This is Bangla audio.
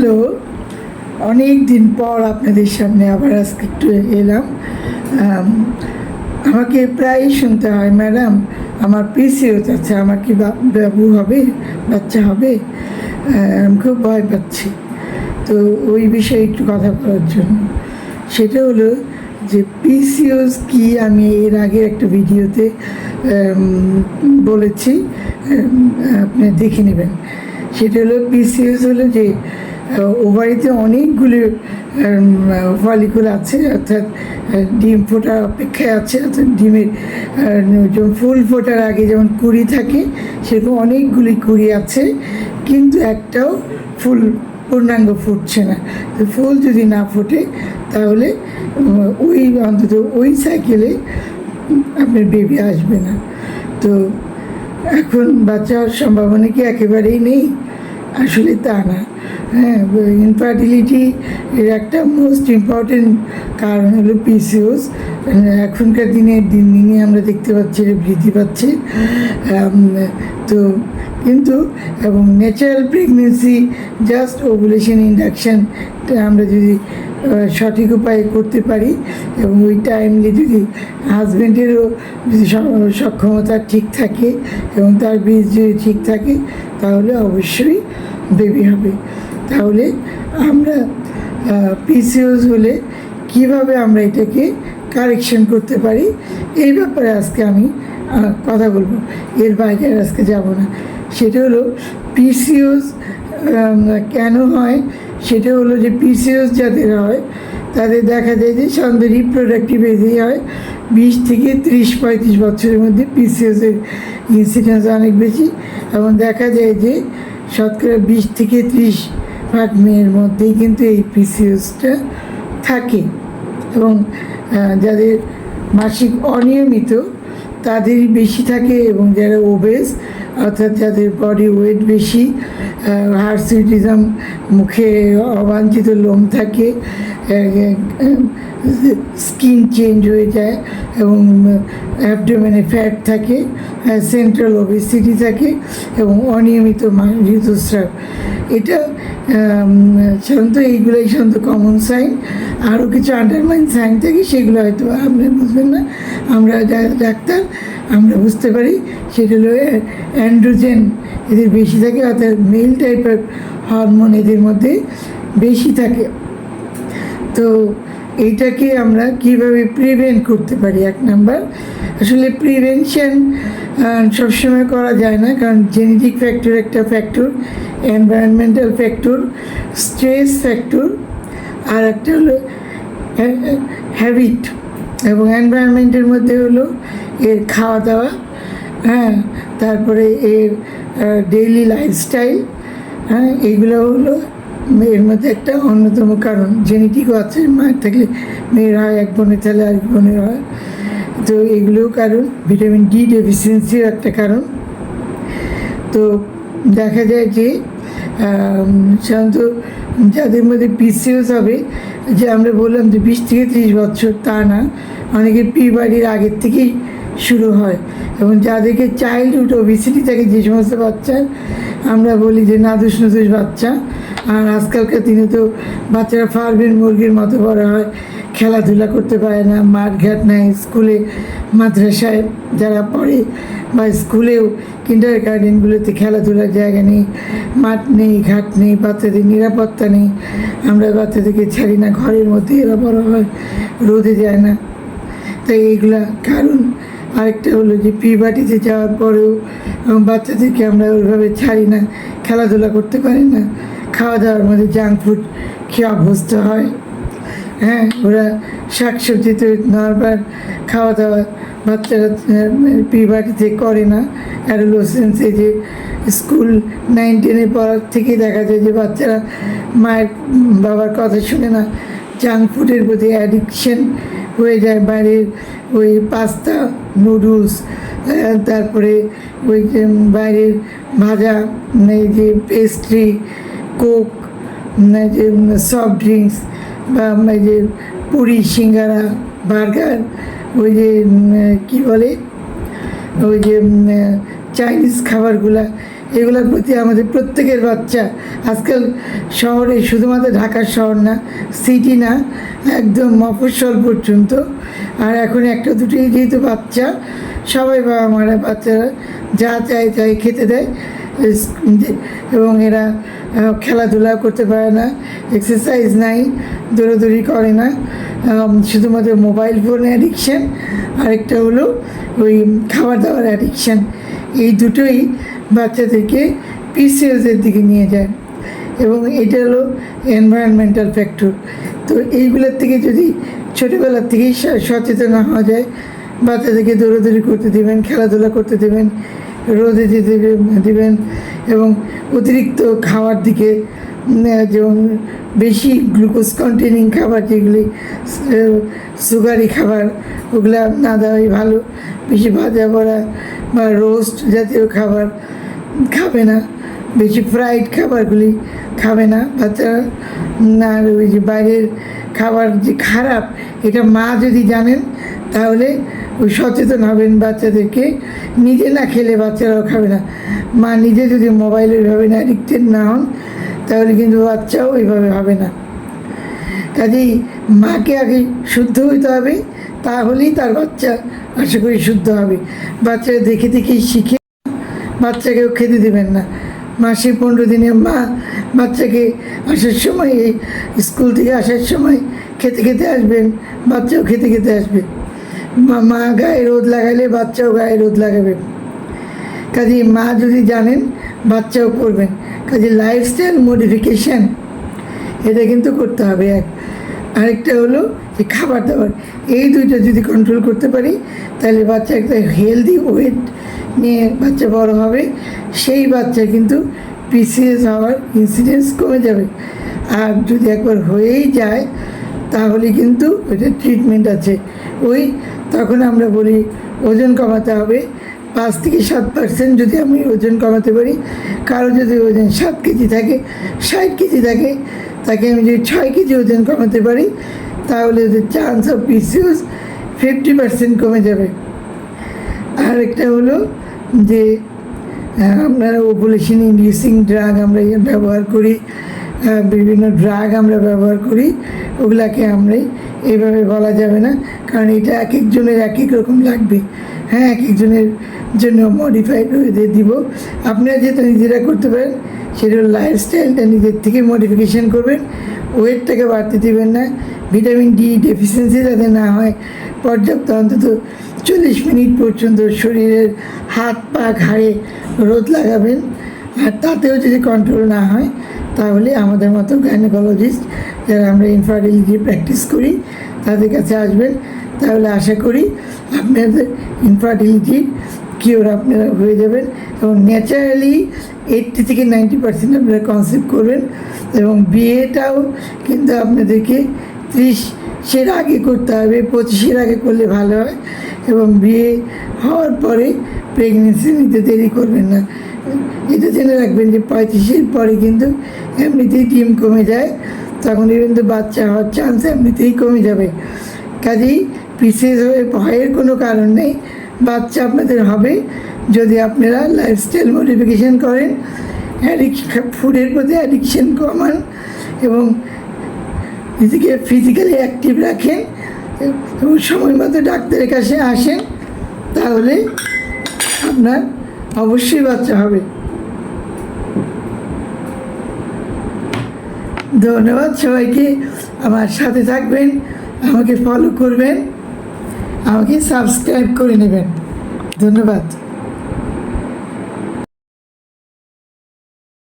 হ্যালো অনেক দিন পর আপনাদের সামনে আবার আজকে একটু এলাম। আমাকে প্রায়ই শুনতে হয়, ম্যাডাম, আমার পিসিওস আছে আমার কি বাবু হবে, বাচ্চা হবে? আমি, খুব ভয় পাচ্ছি। তো ওই বিষয়ে একটু কথা বলার জন্য। সেটা হলো যে, পিসিওস কি? আমি এর আগে একটা ভিডিওতে বলেছি। আপনি দেখে নেবেন। সেটা হলো পিসিএস হলো যে ওভারিতে অনেকগুলি ফলিকুল আছে, অর্থাৎ ডিম ফোটার অপেক্ষায় আছে, অর্থাৎ ডিমের ফুল ফোটার আগে যেমন কুড়ি থাকে, সেরকম অনেকগুলি কুড়ি আছে, কিন্তু একটাও ফুল পূর্ণাঙ্গ ফুটছে না। তো ফুল যদি না ফোটে, তাহলে ওই অন্তত ওই সাইকেলে আপনার বেবি আসবে না। তো এখন বাচ্চা হওয়ার সম্ভাবনা কি একেবারেই নেই? আসলে তা না। হ্যাঁ ইনফার্টিলিটি এর একটা মোস্ট ইম্পর্টেন্ট কারণ হলো পিসিওস এখনকার দিনে দিন দিনই আমরা দেখতে পাচ্ছি বৃদ্ধি পাচ্ছে। তো কিন্তু এবং natural pregnancy just ovulation induction আমরা যদি সঠিক উপায়ে করতে পারি এবং ওই টাইমলি যদি হাজব্যান্ডেরও যদি সক্ষমতা ঠিক থাকে এবং তার বীজ যদি ঠিক থাকে, তাহলে অবশ্যই বেবি হবে। তাহলে আমরা পিসিওস হলে কীভাবে আমরা এটাকে কারেকশন করতে পারি? এই ব্যাপারে আজকে আমি কথা বলব। এর বাইরে আজকে যাব না। সেটা হলো পিসিওস কেন হয়? সেটা হলো যে পিসিওস যাদের হয়, তাদের দেখা যায় যে সাধারণত রিপ্রোডাক্টিভ এজেই হয়। বিশ থেকে ত্রিশ, পঁয়ত্রিশ বছরের মধ্যে পিসিওসের ইনসিডেন্স অনেক বেশি। এবং দেখা যায় যে শতকরা বিশ থেকে ত্রিশ ভাগ মেয়ের মধ্যেই কিন্তু এই পিসিওসটা থাকে। এবং যাদের মাসিক অনিয়মিত, তাদেরই বেশি থাকে এবং যারা ওবেস অর্থাৎ যাদের বডি ওয়েট বেশি হার্সিটিজম মুখে অবাঞ্ছিত লোম থাকে স্কিন চেঞ্জ হয়ে যায় এবং অ্যাবডোমেনে ফ্যাট থাকে সেন্ট্রাল ওবেসিটি থাকে এবং অনিয়মিত ঋতুস্রাব। এটা সাধারণত এইগুলোই সাধারণত কমন সাইন আরও কিছু আন্ডারমাইন সাইন থাকে, সেগুলো হয়তো আপনি বুঝবেন না। আমরা ডাক্তার, আমরা বুঝতে পারি সেটা হলো অ্যান্ড্রোজেন এদের বেশি থাকে, অর্থাৎ মেল টাইপের হরমোন এদের মধ্যে বেশি থাকে। তো এইটাকে আমরা কীভাবে প্রিভেন্ট করতে পারি? এক নাম্বার আসলে প্রিভেনশন সবসময় করা যায় না, কারণ জেনেটিক ফ্যাক্টর একটা factor environmental factor stress factor আর একটা হলো হ্যাবিট এবং এনভায়রনমেন্টের মধ্যে হলো এর খাওয়া দাওয়া হ্যাঁ তারপরে এর ডেইলি লাইফস্টাইল হ্যাঁ এইগুলো হলো এর মধ্যে একটা অন্যতম কারণ জেনেটিকও আছে, মায়ের থাকলে মেয়ের হয়, এক বোনের তাহলে আরেক বোনের হয়। তো এগুলোও কারণ ভিটামিন ডি ডেফিসিয়েন্সিও একটা কারণ। তো দেখা যায় যে সাধারণত যাদের মধ্যে পিসিওস হবে, যে আমরা বললাম যে বিশ থেকে ত্রিশ বছর, তা না। অনেকে পি বাড়ির আগের থেকেই শুরু হয়। এবং যাদেরকে চাইল্ডহুড ওবিসিটি থাকে, যে সমস্ত বাচ্চার আমরা বলি যে নাদুস নুদুস বাচ্চা। আর আজকালকার দিনে তো বাচ্চারা ফার্মের মুরগির মতো বড় হয়, খেলাধুলা করতে পারে না, মাঠ ঘাট নাই, স্কুলে, মাদ্রাসায় যারা পড়ে বা স্কুলেও কিন্ডার গার্ডেনগুলোতে খেলাধুলার জায়গা নেই, মাঠ নেই, ঘাট নেই, বাচ্চাদের নিরাপত্তা নেই। আমরা বাচ্চাদেরকে ছাড়ি না, ঘরের মধ্যে এরা বড় হয়, রোদে যায় না। তাই এইগুলা কারণ আরেকটা হলো যে পিবাটিতে যাওয়ার পরেও বাচ্চাদেরকে আমরা ওইভাবে ছাড়ি না, খেলাধুলা করতে পারি না। খাওয়া দাওয়ার মধ্যে জাঙ্ক ফুড খেয়ে অভ্যস্ত হয়। হ্যাঁ ওরা শাক সবজি তো নর্মাল খাওয়া দাওয়া বাচ্চারা পিবাটিতে করে না। অ্যাডোলোসেন্সে যে স্কুল নাইন টেনে পড়ার থেকে দেখা যায় যে বাচ্চারা মায়ের বাবার কথা শুনে না। জাঙ্ক ফুডের প্রতি অ্যাডিকশন হয়ে যায় বাইরের ওই পাস্তা, নুডলস তারপরে ওই যে বাইরের ভাজা, এই যে পেস্ট্রি কোক যে সফট ড্রিঙ্কস বা এই যে পুরি, সিঙ্গারা, বার্গার, ওই যে, কী বলে? ওই যে, চাইনিজ খাবারগুলা, এগুলোর প্রতি আমাদের প্রত্যেকের বাচ্চা। আজকাল শহরে শুধুমাত্র ঢাকার শহর না সিটি না, একদম মফস্বল পর্যন্ত আর এখন একটা দুটোই যেহেতু বাচ্চা, সবাই বাবা মারা বাচ্চারা যা চায় তাই খেতে দেয়। এবং এরা খেলাধুলা করতে পারে না এক্সারসাইজ নাই, দৌড়াদৌড়ি করে না। শুধুমাত্র মোবাইল ফোন অ্যাডিকশান আরেকটা হলো ওই খাবার দাবার অ্যাডিকশান এই দুটোই বাচ্চাদেরকে পিসিএসের দিকে নিয়ে যায়। এবং এটা হলো এনভায়রনমেন্টাল ফ্যাক্টর তো এইগুলোর থেকে যদি ছোটোবেলার থেকেই সচেতন হওয়া যায়। বাচ্চাদেরকে দৌড়াদৌড়ি করতে দেবেন, খেলাধুলা করতে দেবেন, রোদে যেতে দেবেন এবং অতিরিক্ত খাওয়ার দিকে যেমন বেশি গ্লুকোজ কন্টেনিং খাবার যেগুলি সুগারি খাবার, ওগুলা না দেওয়াই ভালো। বেশি ভাজা পড়া বা রোস্ট জাতীয় খাবার খাবে না। বেশি ফ্রাইড খাবারগুলি খাবে না বাচ্চারা না আর ওই যে বাইরের খাবার যে খারাপ, এটা মা যদি জানেন, তাহলে ওই সচেতন হবেন বাচ্চাদেরকে। নিজে না খেলে বাচ্চারাও খাবে না। মা নিজে যদি মোবাইলে ওইভাবে না অ্যাডিক্টেড না হন, তাহলে কিন্তু বাচ্চাও ওইভাবে হবে না। কাজেই মাকে আগে শুদ্ধ হইতে হবে, তাহলেই তার বাচ্চা আশা করি শুদ্ধ হবে। বাচ্চারা দেখে দেখেই শিখে, বাচ্চাকেও খেতে দেবেন না। মাসে পনেরো দিনে মা, বাচ্চাকে আসার সময়, এই স্কুল থেকে আসার সময় খেতে খেতে আসবেন, বাচ্চাও খেতে খেতে আসবে। মা মা গায়ে রোদ লাগালে বাচ্চাও গায়ে রোদ লাগাবে। কাজে মা যদি জানেন, বাচ্চাও করবেন। কাজে লাইফস্টাইল মডিফিকেশান এটা কিন্তু করতে হবে এক। আরেকটা হলো যে খাবার দাবার, এই দুইটা যদি কন্ট্রোল করতে পারি, তাহলে বাচ্চা একটা হেলদি ওয়েট নিয়ে বাচ্চা বড় হবে, সেই বাচ্চা কিন্তু পিসিএস হওয়ার ইনসিডেন্স কমে যাবে। আর যদি একবার হয়েই যায়, তাহলে কিন্তু ওইটা ট্রিটমেন্ট আছে। ওই তখন আমরা বলি ওজন কমাতে হবে। পাঁচ থেকে সাত পার্সেন্ট যদি আমি ওজন কমাতে পারি, কারও যদি ওজন সাত কেজি থাকে, ষাট কেজি থাকে, তাকে আমি যদি ছয় কেজি ওজন কমাতে পারি, তাহলে ওদের chance of PCOS fifty percent কমে যাবে। আর একটা হলো যে আপনারা ওপুলেশন ইন্ডিউসিং ড্রাগ আমরা ইয়ে ব্যবহার করি বিভিন্ন ড্রাগ আমরা ব্যবহার করি, ওগুলাকে আমরা এইভাবে বলা যাবে না, কারণ এটা এক একজনের এক এক রকম লাগবে। হ্যাঁ এক একজনের জন্য মডিফাইড দিব। আপনারা যেটা নিজেরা করতে পারেন, সেটা লাইফস্টাইলটা নিজের থেকে মডিফিকেশান করবেন, ওয়েটটাকে বাড়তে দেবেন না ভিটামিন ডি ডেফিসিয়েন্সি যাতে না হয়, পর্যাপ্ত অন্তত চল্লিশ মিনিট পর্যন্ত শরীরের হাত পা ঘাড়ে রোদ লাগাবেন। আর তাতেও যদি কন্ট্রোল না হয়, তাহলে আমাদের মতো গাইনোকোলজিস্ট যারা আমরা ইনফার্টিলিটি প্র্যাকটিস করি, তাদের কাছে আসবেন। তাহলে আশা করি আপনাদের ইনফার্টিলিটি কিওর আপনারা হয়ে যাবেন এবং ন্যাচারালি এইটটি থেকে নাইনটি পার্সেন্ট আপনারা কনসেপ্ট করবেন এবং বিয়েটাও কিন্তু আপনাদেরকে ত্রিশের আগে করতে হবে পঁচিশের আগে করলে ভালো হয়। এবং বিয়ে হওয়ার পরে প্রেগনেন্সি নিতে দেরি করবেন না। এটা জেনে রাখবেন যে পঁয়ত্রিশের পরে কিন্তু এমনিতেই ডিম কমে যায়, তখন কিন্তু বাচ্চা হওয়ার চান্স এমনিতেই কমে যাবে। কাজেই বিশেষ হয়ে ভয়ের কোনো কারণ নেই, বাচ্চা আপনাদের হবে। যদি আপনারা লাইফস্টাইল মডিফিকেশান করেন অ্যাডিকশন ফুডের প্রতি অ্যাডিকশান কমান এবং নিজেকে ফিজিক্যালি অ্যাক্টিভ রাখেন এবং সময় মতো ডাক্তারের কাছে আসেন তাহলে আপনার অবশ্যই বাচ্চা হবে। ধন্যবাদ সবাইকে। আমার সাথে থাকবেন, আমাকে ফলো করবেন, আমাকে সাবস্ক্রাইব করে নেবেন। ধন্যবাদ।